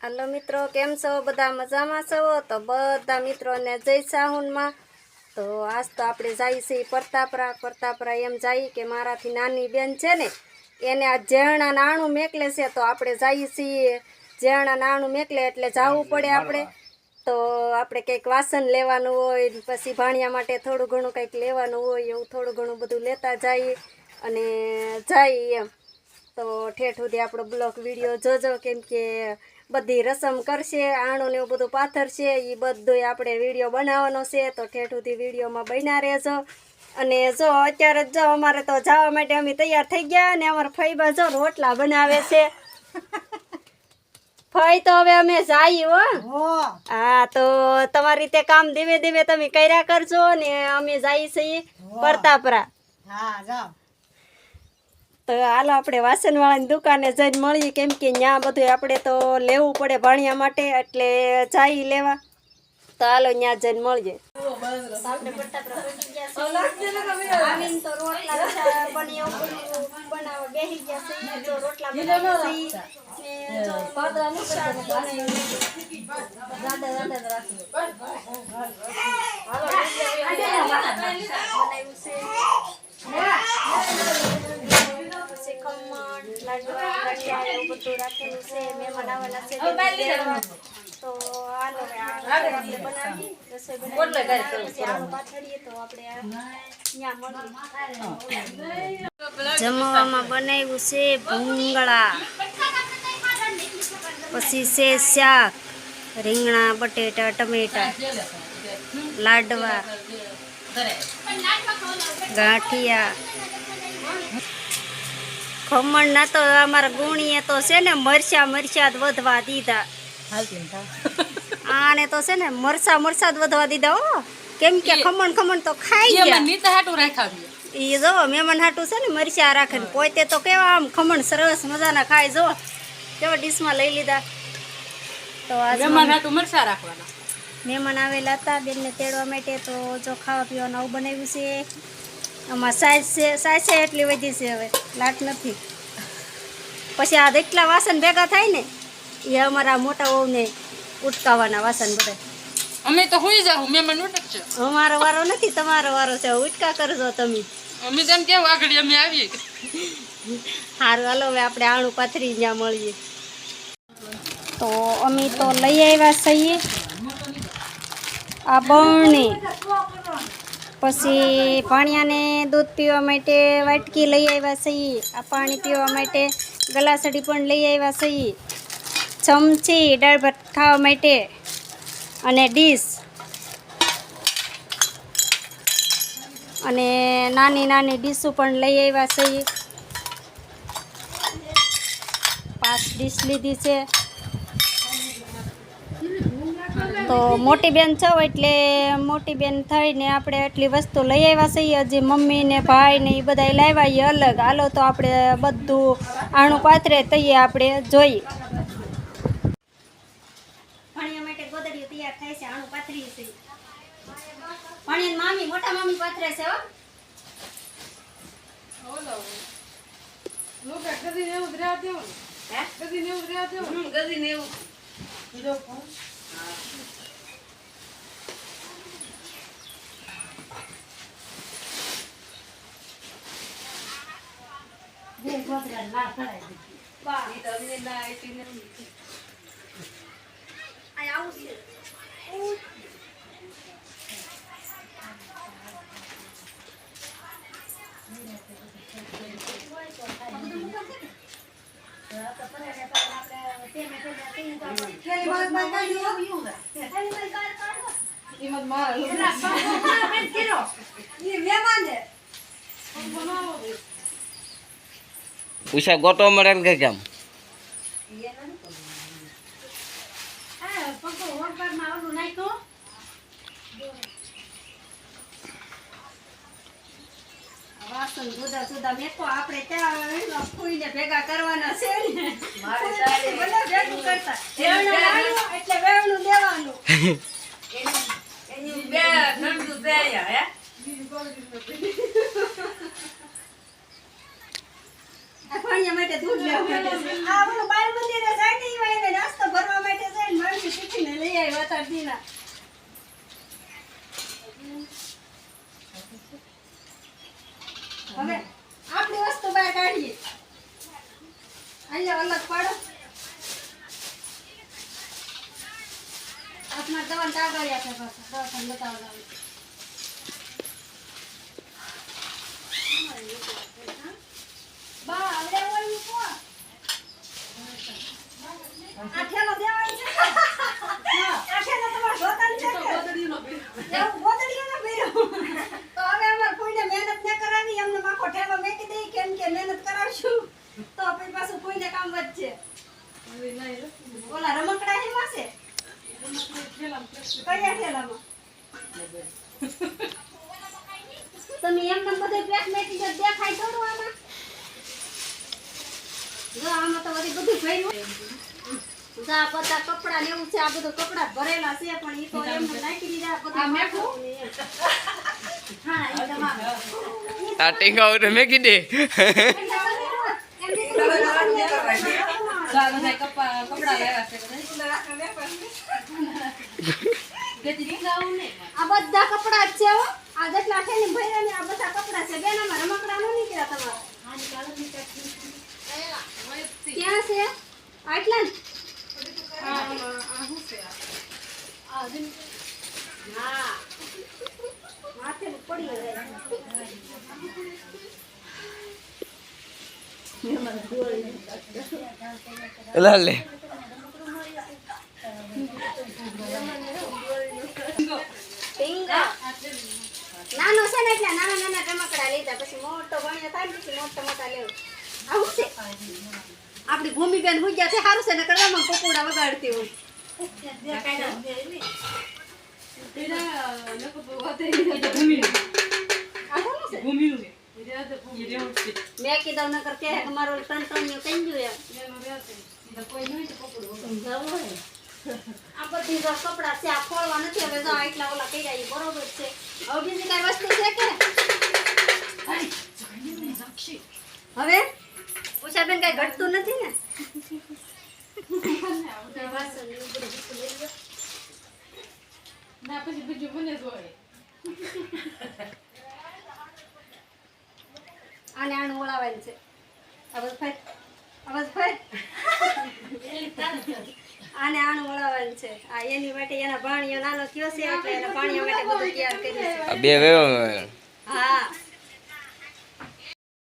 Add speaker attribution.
Speaker 1: હાલો મિત્રો કેમ છો? બધા મજામાં છો? તો બધા મિત્રોને જય સાહુનમાં. તો આજ તો આપણે જઈએ છીએ પરતાપરા. પરતાપરા એમ જઈએ કે મારાથી નાની બેન છે ને એને આ ઝેરણા નાણું મેકલે છે તો આપણે જઈએ છીએ. ઝેરણા નાણું મેકલે એટલે જવું પડે આપણે. તો આપણે કંઈક વાસણ લેવાનું હોય પછી ભાણિયા માટે થોડું ઘણું કંઈક લેવાનું હોય એવું થોડું ઘણું બધું લેતા જઈએ અને જઈએ એમ. તો ઠેઠ સુધી આપણો બ્લોક વીડિયો જોજો કેમ કે બધી રસમ કરશે આણું ને એવું બધું પાથર છે એ બધું આપણે વીડિયો બનાવવાનો છે તો ઠેઠ સુધી વિડીયોમાં બન્યા રહેજો. અને જો અત્યારે જો અમારે તો જવા માટે અમે તૈયાર થઈ ગયા અને અમારા ફઈબા જો રોટલા બનાવે છે. ફઈ તો હવે અમે જઈએ હો. હા. તો તમારી રીતે કામ ધીમે ધીમે તમે કર્યા કરજો ને અમે જઈએ છીએ પરતાપરા.
Speaker 2: હા જાઓ.
Speaker 1: તો હાલો આપણે વાસણવાળાની દુકાને જઈને મળીએ. કેમ કે ત્યાં બધું આપણે તો લેવું પડે ભાણિયા માટે એટલે જઈ લેવા. તો હાલો ત્યાં જઈને મળીએ. બનાવ્યું છે. જમવામાં બનાવ્યું છે ભૂંગળા પછી છે શાક રીંગણા બટેટા ટમેટા લાડવા ગાંઠિયા ખમણ ના તો અમારા ગુણીએ તો છે ને મરચા મરચા જ વધવા દીધા. આને તો છે ને મરચા મરચા જ વધવા દીધા હો. કેમ કે ખમણ ખમણ તો ખાઈ ગયા. એ જો મહેમાન હાટું છે ને મરચા રાખે ને પોતે તો કેવા આમ ખમણ સરસ મજાના ખાય જો. કેવા ડીશમાં લઈ લીધા. તો આજ મહેમાન આવેલા હતા બેનને તેડવા માટે તો જો ખાવા પીવાનું આવું બનાવ્યું છે. આમાં સાઈઝ છે સાઈઝ છે એટલી વધી છે હવે લાટ નથી. પછી આ એટલા વાસણ ભેગા થાય ને એ અમારા મોટા વહુને ઉટકાવાના વાસણ બધા.
Speaker 3: અમે તો હુઈ જાઉં મહેમાન ઉટકશે.
Speaker 1: અમારો વારો નથી તમારો વારો છે ઉટકા કરજો તમે.
Speaker 3: અમે તેમ કેવું આગળ અમે આવીએ.
Speaker 1: સારું હાલો હવે આપણે આણું પાથરી ત્યાં મળીએ. તો અમે તો લઈ આવ્યા છીએ આ બરણી. પછી પાણીયાને દૂધ પીવા માટે વાટકી લઈ આવ્યા છીએ આ પાણી પીવા માટે ગલાસડી પણ લઈ આવ્યા છીએ ચમચી, દાળ ભાત ખાવા માટે અને ડીશ. અને નાની નાની ડીશો પણ લઈ આવ્યા છીએ પાંચ ડીશ લીધી છે. તો મોટી બેન છો એટલે મોટી બેન થઈને આપણે એટલી વસ્તુ લઈ આવ્યા છીએ. હજી મમ્મી ને ભાઈ ને એ બધા લાવ્યા એ અલગ. હાલો તો આપણે બધું આણું પાથરે તઈએ આપણે જોઈએ ભાણિયા માટે ગોદડીઓ તૈયાર થાય છે આણું પાથરીએ છીએ ભાણિયાની મામી મોટા મામી પાથરે છે હો. અહીં આવું છે
Speaker 4: ઉષા ગોટો મળે કે કેમ?
Speaker 1: વાસણ જુદા જુદા મેકો. આપણે ત્યાં ફૂઈને ભેગા કરવાના છે ને. બધા ભેગું કરતા. વેવણું લાવ્યું એટલે વેવણું આ ભાણિયા માટે દૂધ લેવા માટે આ ઓલું બાળ મંદિરે જાય ને ઈ વાયને નાસ્તો ભરવા માટે અડધીના હવે આપણી વસ્તુ બહાર કાઢીએ. અહીંયા અલગ પાડો. આપણા દવા કાગળિયા છે બસ દવાખાને બતાવડાવું બા હવે ઓલું કોણ? આ ઠેલો દેવાનો છે આ ઠેલો તમારે જોતાનો છે કે? એવું ગોદડીઓનો ભર્યો. તો હવે અમારે કોઈને મહેનત ન કરાવી એમને આખો ઠેલો મેકી દઈ કેમ કે મહેનત કરાવશું તો પછી પાછું ઓલા રમકડા એમાં કયા તમે એમને બધે પેક દો દેખાય આમાં. જો આમાં તો વળી બધું ભર્યું. જા પતા કપડા લેવું છે આ બધું કપડા ભરેલા છે પણ ઈ તો એમ નાખી દીધા બધું હા ઈ તમારું.
Speaker 4: આ ટીંગા ઉઠે મેકી દે.
Speaker 1: આ બધા કપડા જ છે આ જેટલા છે ને આ બધા કપડા છે. બેન આમાં રમકડા નો નીકળ્યા તમારા. ક્યાં છે? આટલા ને? આ, આમાં, આ શું છે આ? આ હજી- હા માથે પડી જાય
Speaker 4: લા લે.
Speaker 1: નાનો છે ને એટલે નાના નાના રમકડા લીધા પછી મોટો ભણ્યો થાય પછી મોટા મોટા લેવું આવું છે આપણી ભૂમિબેન હું ગયા છે સારું છે ને કરવામાં પકોડા વગાડતી હોય કોનું છે? મેં કીધું નકર મારું ત્રણ ત્રણ કઈ ગયું એમ. આ બધી જો કપડા છે, આ નથી, હવે જો ઓલા કર્યા ઈ બરોબર છે. હવે બીજી વસ્તુ છે કે? હવે? ઉષાબેન કઈ ઘટતું નથી ને?
Speaker 3: પછી બીજું મને જ
Speaker 1: આને આનું ઓળાવાનું છે. અવાજ ફાય આને આનું ઓળાવાનું છે. આ એની માટે એના ભાણિયો નાનો થયો છે એટલે એના ભાણિયા માટે બધું તૈયાર કર્યું છે.
Speaker 4: બે વેવા
Speaker 1: હા.